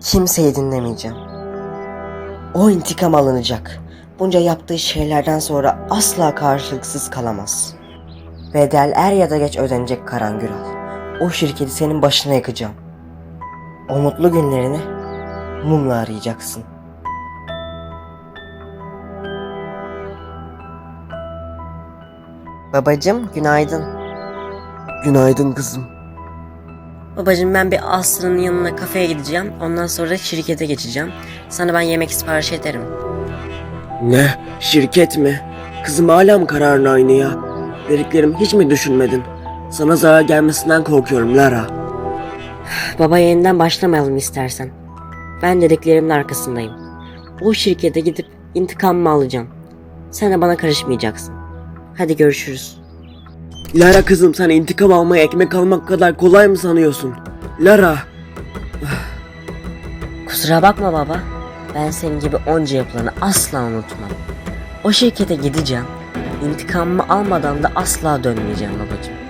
Kimseyi dinlemeyeceğim. O intikam alınacak. Bunca yaptığı şeylerden sonra asla karşılıksız kalamaz. Bedel er ya da geç ödenecek Karangüral. O şirketi senin başına yakacağım. O mutlu günlerini mumla arayacaksın. Babacım günaydın. Günaydın kızım. Babacım ben bir Aslı'nın yanına kafeye gideceğim. Ondan sonra şirkete geçeceğim. Sana ben yemek sipariş ederim. Ne? Şirket mi? Kızım hala mı kararın aynı ya? Dediklerimi hiç mi düşünmedin? Sana zarar gelmesinden korkuyorum Lara. Baba yeniden başlamayalım istersen. Ben dediklerimin arkasındayım. O şirkete gidip intikamımı alacağım. Sen de bana karışmayacaksın. Hadi görüşürüz. Lara kızım sen intikam almaya ekmek almak kadar kolay mı sanıyorsun? Lara. Kusura bakma baba. Ben senin gibi onca yapılanı asla unutmam. O şirkete gideceğim. İntikamımı almadan da asla dönmeyeceğim babacığım.